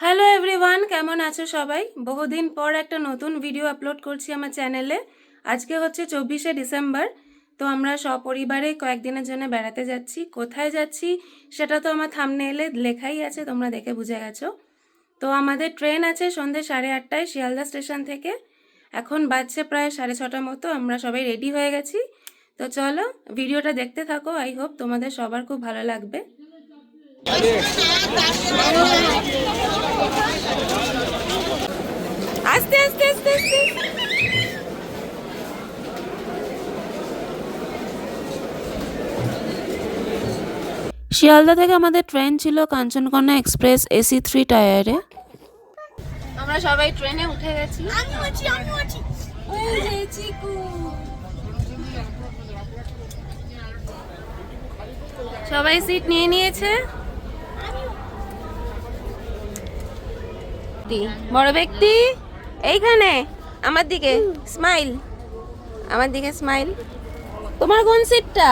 Hello everyone কেমন আছো সবাই? বহুদিন পর একটা নতুন ভিডিও আপলোড করছি আমার চ্যানেলে আজকে হচ্ছে চব্বিশে ডিসেম্বর, তো আমরা সপরিবারে কয়েকদিনের জন্য বেড়াতে যাচ্ছি। কোথায় যাচ্ছি সেটা তো আমার থামনে এলে লেখাই আছে, তোমরা দেখে বুঝে গেছো। তো আমাদের ট্রেন আছে সন্ধ্যে সাড়ে আটটায় শিয়ালদা স্টেশন থেকে। এখন বাজছে প্রায় সাড়ে ছটার মতো, আমরা সবাই রেডি হয়ে গেছি। তো চলো ভিডিওটা দেখতে থাকো আই হোপ তোমাদের সবার খুব ভালো লাগবে। আস্তে আস্তে আস্তে আস্তে। শিয়ালদা থেকে আমাদের ট্রেন ছিল কাঞ্চনকন্যা এক্সপ্রেস এসি থ্রি টায়ারে। আমরা সবাই ট্রেনে উঠে গেছি। আমি আছি আমি আছি। ওই যে চিকু সবাই সিট নিয়ে নিয়েছে। বড় ব্যক্তি, এইখানে, আমার দিকে স্মাইল আমার দিকে স্মাইল তোমার কোন সিটটা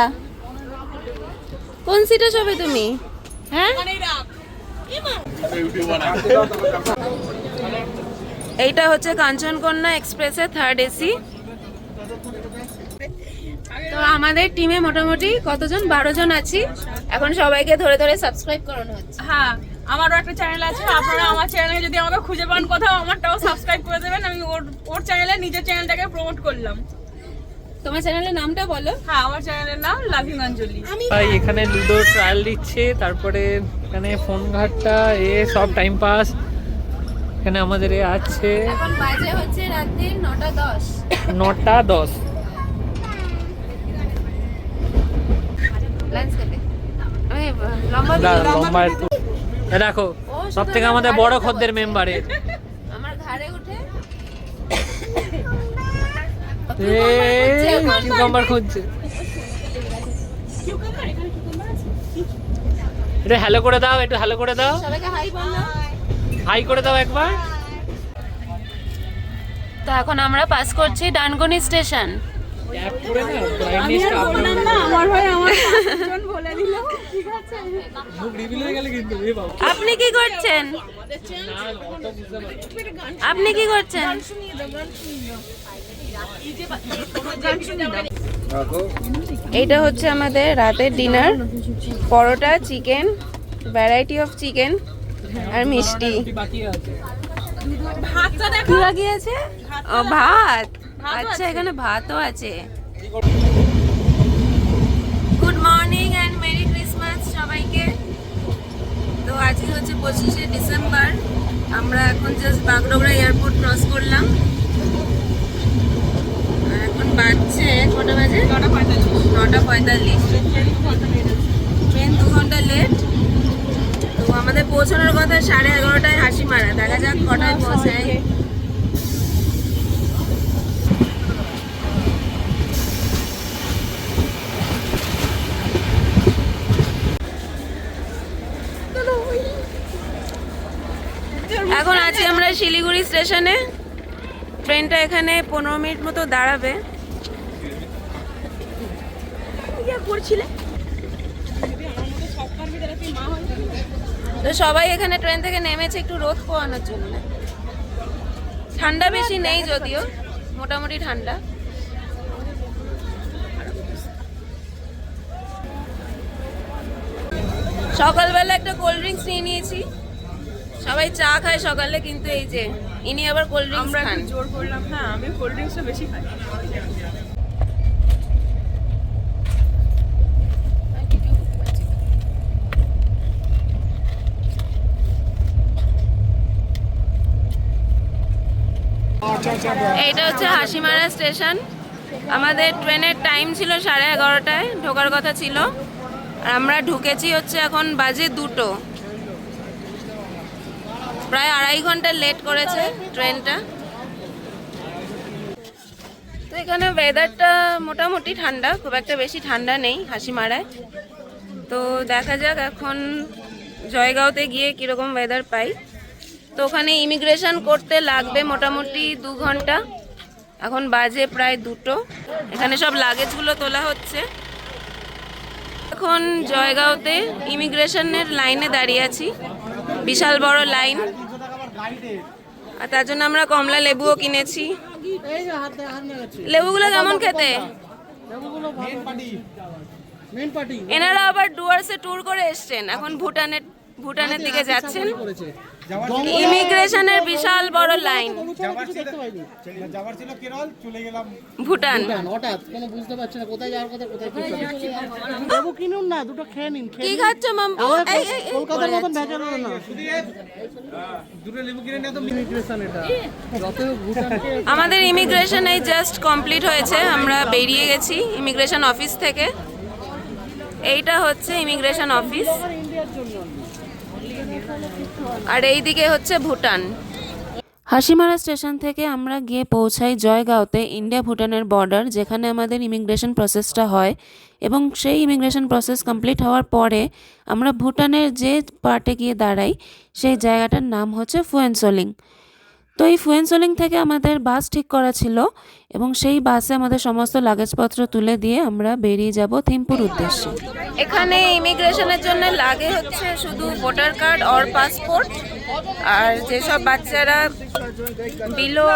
কোন সিটে শোবে তুমি? হ্যাঁ? এইটা হচ্ছে কাঞ্চনকন্যা এক্সপ্রেসে থার্ড এসি তো আমাদের টিমে মোটামুটি কতজন? বারো জন আছি। এখন সবাইকে ধরে ধরে সাবস্ক্রাইব করানো হচ্ছে। হ্যাঁ। আমারও একটা চ্যানেল আছে আপনারা আমার চ্যানেলে যদি আমাকে খুঁজে পান কোথাও আমারটাও সাবস্ক্রাইব করে দেবেন। আমি ওর ওর চ্যানেলে নিজের চ্যানেলটাকে প্রমোট করলাম। তোমার চ্যানেলের নামটা বলো। হ্যাঁ আমার চ্যানেলের নাম লাভিং অঞ্জলি। ভাই এখানে লুডো ট্রায়াল দিচ্ছে তারপরে এখানে ফোন ঘাটটা এ সব টাইম পাস এখানে আমাদের এ আছে। এখন বাজে হচ্ছে রাত্রি নটা দশ। নটা দশ। লম্বা লম্বা একটু দেখো সব থেকে আমাদের বড় খদ্দের। মেম্বারে আমার ঘাড়ে উঠে। কিউকাম্বার খুঁজছে। এটা হ্যালো করে দাও একটু হ্যালো করে দাও। হাই করে দাও একবার। তো এখন আমরা পাস করছি ডানগনি স্টেশন আমার আমার বলে দিল। ঠিক আছে। মুখ রিভিল হয়ে গেলে কিন্তু এ বাবা। আপনি কি করছেন? আপনি কি করছেন? এইটা হচ্ছে আমাদের রাতের dinner paratha chicken variety of chicken আর মিষ্টি। বাকি আছে কি বাকি আছে ও ভাত। আচ্ছা এখানে ভাতও আছে good morning and merry Christmas সবাইকে তো আজকে হচ্ছে পঁচিশে ডিসেম্বর। আমরা এখন জাস্ট বাগডোগরা এয়ারপোর্ট ক্রস করলাম। আর এখন বাজছে কটা বাজে? নটা পঁয়তাল্লিশ। নটা পঁয়তাল্লিশ। ট্রেন দু ঘণ্টা লেট তো আমাদের পৌঁছানোর কথা সাড়ে এগারোটায় হাসি মারা দেখা যাক কটায় পৌঁছায় এখন আছি আমরা শিলিগুড়ি স্টেশনে। ট্রেনটা এখানে পনেরো মিনিট মতো দাঁড়াবে। করছিলে? তো সবাই এখানে ট্রেন থেকে নেমেছে একটু রোদ পোয়ানোর জন্য। ঠান্ডা বেশি নেই যদিও মোটামুটি ঠান্ডা। সকালবেলা একটা কোল্ড ড্রিঙ্কস নিয়ে নিয়েছি। সবাই চা খায় সকালে কিন্তু এই যে ইনি আবার কোল্ড ড্রিঙ্কস আমরা একটু জোর করলাম হ্যাঁ আমি কোল্ড ড্রিঙ্কসটা বেশি খাই। এইটা হচ্ছে হাসিমারা স্টেশন। আমাদের ট্রেনের টাইম ছিল সাড়ে এগারোটায় ঢোকার কথা ছিল। আর আমরা ঢুকেছি হচ্ছে এখন বাজে দুটো। প্রায় আড়াই ঘণ্টা লেট করেছে ট্রেনটা। তো এখানে ওয়েদারটা মোটামুটি ঠান্ডা, খুব একটা বেশি ঠান্ডা নেই হাসিমারায়। তো দেখা যাক এখন জয়গাঁওতে গিয়ে কীরকম ওয়েদার পাই। তো ওখানে ইমিগ্রেশন করতে লাগবে মোটামুটি দু ঘণ্টা। এখন বাজে প্রায় দুটো। এখানে সব লাগেজগুলো তোলা হচ্ছে। এখন জয়গাঁওতে ইমিগ্রেশনের লাইনে দাঁড়িয়ে আছি। বিশাল বড় লাইন। আর তার জন্য আমরা কমলা লেবুও কিনেছি। লেবুগুলো কেমন খেতে? এনারা আবার ডুয়ার্সে ট্যুর করে এসছেন। এখন ভুটানের ভুটানের দিকে যাচ্ছেন। ইমিগ্রেশনের বিশাল বড় লাইন দেখতে পাইনি যাবার ছিল কেরল চলে গেলাম ভুটান। হঠাৎ কোনো বুঝতে পারছি না কোথায় যাওয়ার কথা কোথায় কি করবে। কিনুন না দুটো খেয়ে নিন কি খাচ্ছ কলকাতার মতন ভেজাল হলো না। দুটো লেবু কিনে নিয়ে তো ইমিগ্রেশন এটা। যত আমাদের ইমিগ্রেশন এই জাস্ট কমপ্লিট হয়েছে। আমরা বেরিয়ে গেছি ইমিগ্রেশন অফিস থেকে। এইটা হচ্ছে ইমিগ্রেশন অফিস ইন্ডিয়ার জন্য। আর এই দিকে হচ্ছে ভুটান। হাসিমারা স্টেশন থেকে আমরা গিয়ে পৌঁছাই জয়গাঁওতে ইন্ডিয়া ভুটানের বর্ডার, যেখানে আমাদের ইমিগ্রেশন প্রসেসটা হয়। এবং সেই ইমিগ্রেশন প্রসেস কমপ্লিট হওয়ার পরে আমরা ভুটানের যে পার্টে গিয়ে দাঁড়াই, সেই জায়গাটার নাম হচ্ছে ফুয়েনসোলিং। তো এই ফুয়েনসোলিং থেকে আমাদের বাস ঠিক করা ছিল এবং সেই বাসে আমাদের সমস্ত লাগেজপত্র তুলে দিয়ে আমরা বেরিয়ে যাব থিম্পুর উদ্দেশ্যে। এখানে ইমিগ্রেশনের জন্য লাগে হচ্ছে শুধু ভোটার কার্ড অর পাসপোর্ট, আর যেসব বাচ্চারা বিলো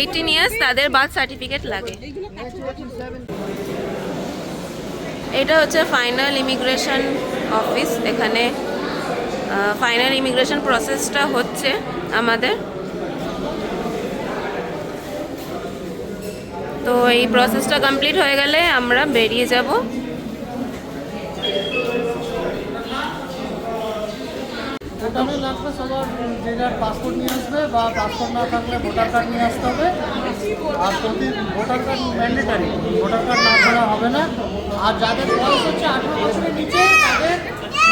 এইটিন ইয়ার্স তাদের বার্থ সার্টিফিকেট লাগে। এটা হচ্ছে ফাইনাল ইমিগ্রেশন অফিস এখানে ফাইনাল ইমিগ্রেশন প্রসেসটা হচ্ছে আমাদের। তো এই প্রসেসটা কমপ্লিট হয়ে গেলে আমরা বেরিয়ে যাব। ভুটানে লাগবে সবার যে যার পাসপোর্ট নিয়ে আসবে বা পাসপোর্ট না থাকলে ভোটার কার্ড নিয়ে আসতে হবে। আর প্রতি voter card mandatory voter card না ছাড়া হবে না। আর যাদের বয়স হচ্ছে আঠারো বছরের নিচে তাদের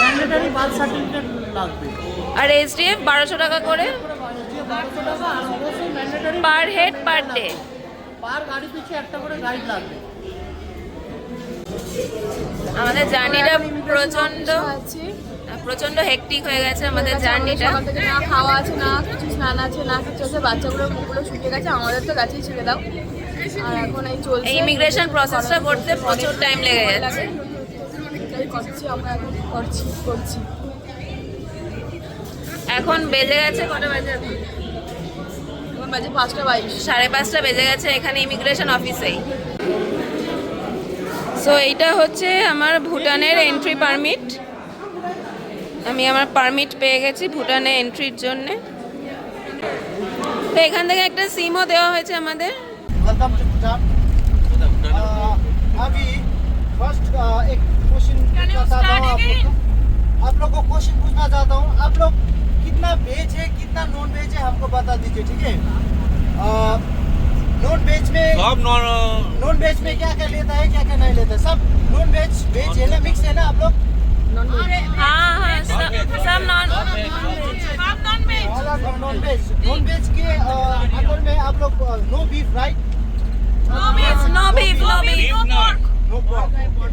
ম্যান্ডেটারি বার্থ সার্টিফিকেট লাগবে। আর এসডিএফ বারোশো টাকা করে? Per head per day per গাড়ি পিছু একটা করে গাইড লাগবে। আমাদের জার্নিটা প্রচণ্ড আছে প্রচণ্ড হেকটিক হয়ে গেছে আমাদের জার্নিটা। না খাওয়া আছে না কিছু স্নান আছে না কিছু আছে বাচ্চাগুলোর মুখগুলো শুকিয়ে গেছে আমাদের তো গাছেই ছেড়ে দাও। আর এখন এই চলছে। এই ইমিগ্রেশন প্রসেসটা করতে প্রচুর টাইম লেগে যাচ্ছে করছি আমরা এখন করছি করছি। এখন বেজে গেছে কটা বাজে? এখন? এখন বাজে পাঁচটা বাইশ সাড়ে পাঁচটা বেজে গেছে এখানে ইমিগ্রেশন অফিসেই সো এইটা হচ্ছে আমার ভুটানের এন্ট্রি পারমিট আমি আমার পারমিট পেয়ে গেছি ভুটানে এন্ট্রির জন্যে তো এখান থেকে একটা সিমও দেওয়া হয়েছে আমাদের वेलकम टू भूटान अभी फर्स्ट एक क्वेश्चन पूछना चाहता हूँ आप लोग को आप लोग को क्वेश्चन पूछना चाहता हूँ आप लोग कितना वेज है कितना नॉन वेज है हमको बता दीजिए ठीक है? नॉन वेज में सब नॉन नॉन वेज में क्या क्या लेता है क्या क्या नहीं लेता है? सब नॉन वेज वेज है ना मिक्स है ना आप लोग? नॉन वेज नॉन वेज के अंदर में आप लोग no beef right no beef no beef no beef no pork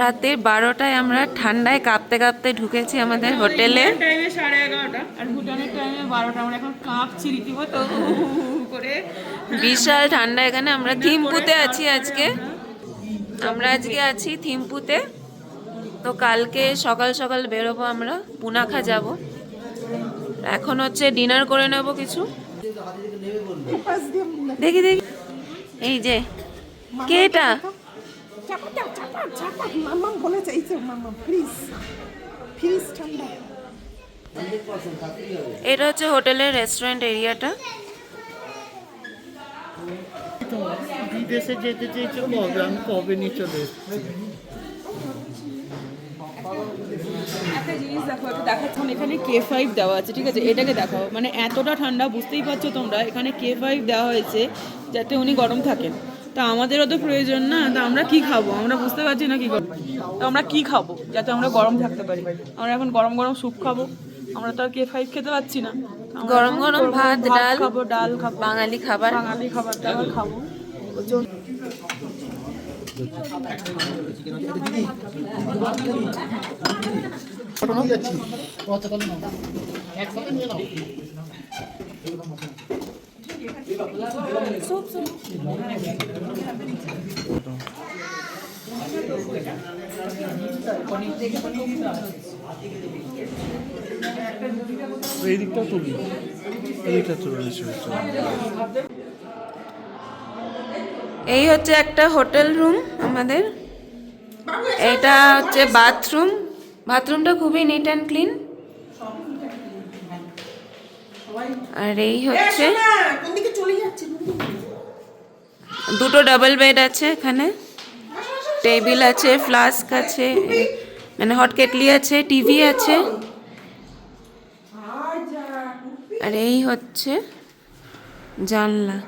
রাতের বারোটায় আমরা ঠান্ডায় কাঁপতে কাঁপতে ঢুকেছি আমাদের হোটেলে। টাইমে সাড়ে এগারোটা। আর ভুটানের টাইমে বারোটা আমরা এখন কাঁপছি রীতিমতো। করে বিশাল ঠান্ডা এখানে আমরা থিম্পুতে আছি আজকে। আমরা। আজকে আছি থিম্পুতে। তো কালকে সকাল সকাল বেরোবো আমরা পুনাখা যাব। এখন হচ্ছে ডিনার করে নেব কিছু। দেখি দেখি। এই যে কে এটা চাপা দাও চাপা চাপা মাম্মাম বলে চাইছে মাম্মাম প্লিজ প্লিজ ঠান্ডা এটা হচ্ছে হোটেলের রেস্টুরেন্ট এরিয়াটা বিদেশে যেতে চেয়েছে কবে আমি কবে নিয়ে চলে এসেছি। একটা জিনিস দেখো একটা দেখাচ্ছি এখানে কে ফাইভ দেওয়া আছে ঠিক আছে? এটাকে দেখাও। মানে এতটা ঠান্ডা বুঝতেই পারছ তোমরা এখানে কে ফাইভ দেওয়া হয়েছে যাতে উনি গরম থাকেন। তা আমাদেরও তো প্রয়োজন না তা আমরা কি খাব? আমরা বুঝতে পারছি না কি করব। তো আমরা কি খাব যাতে আমরা গরম থাকতে পারি? আমরা এখন গরম গরম স্যুপ খাব। আমরা তো আর কে ফাইভ খেতে পাচ্ছি না। গরম গরম ভাত, ডাল। খাব ডাল খাব। বাঙালি খাবার। বাঙালি খাবার দাবার খাব। এই দিকটা তুলি এই দিকটা তুলে এই হচ্ছে একটা হোটেল রুম আমাদের। এটা হচ্ছে বাথরুম। বাথরুমটা খুবই নিট অ্যান্ড ক্লিন। আর এই হচ্ছে দুটো ডাবল বেড আছে এখানে। টেবিল আছে ফ্লাস্ক আছে মানে হট কেটলি আছে টিভি আছে। আর এই হচ্ছে জানলা।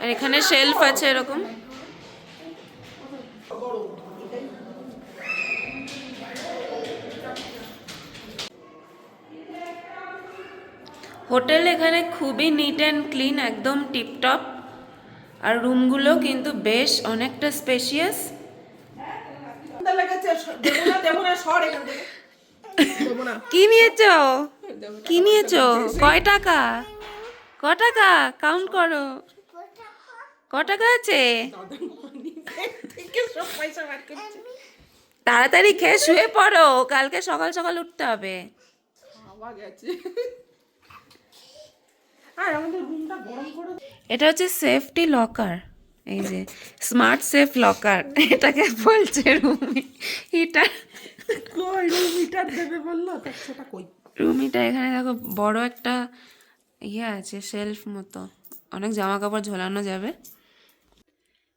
আর এখানে শেলফ আছে এরকম। হোটেল এখানে খুবই নিট অ্যান্ড ক্লিন একদম টিপটপ আর রুমগুলো কিন্তু বেশ অনেকটা স্পেশিয়াস কি নিয়েছো? কি কয় টাকা? ক টাকা? কাউন্ট করো। ক টাকা আছে? তাড়াতাড়ি খেয়ে শুয়ে পড়ো, কালকে সকাল সকাল উঠতে হবে। গেছে। আর আমাদের রুমটা গরম করে এটা হচ্ছে সেফটি লকার এই যে স্মার্ট সেফ লকার এটাকে বলছে রুমি। হিটার কই রুম হিটার দেবে বলল? সেটা কই? এখানে দেখো বড় একটা ইয়ে আছে শেলফ মতো। অনেক জামা কাপড় ঝোলানো যাবে।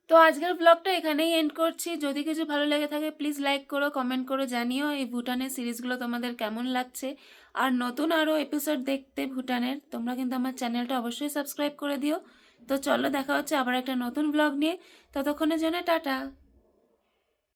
তো আজকের ব্লগটা এখানেই এন্ড করছি। যদি কিছু ভালো লেগে থাকে প্লিজ লাইক করো কমেন্ট করো জানিও এই ভুটানের সিরিজগুলো তোমাদের কেমন লাগছে। আর নতুন আরও এপিসোড দেখতে ভুটানের, তোমরা কিন্তু আমার চ্যানেলটা অবশ্যই সাবস্ক্রাইব করে দিও। তো চলো দেখা হচ্ছে আবার একটা নতুন ব্লগ নিয়ে। ততক্ষণের জন্য টাটা।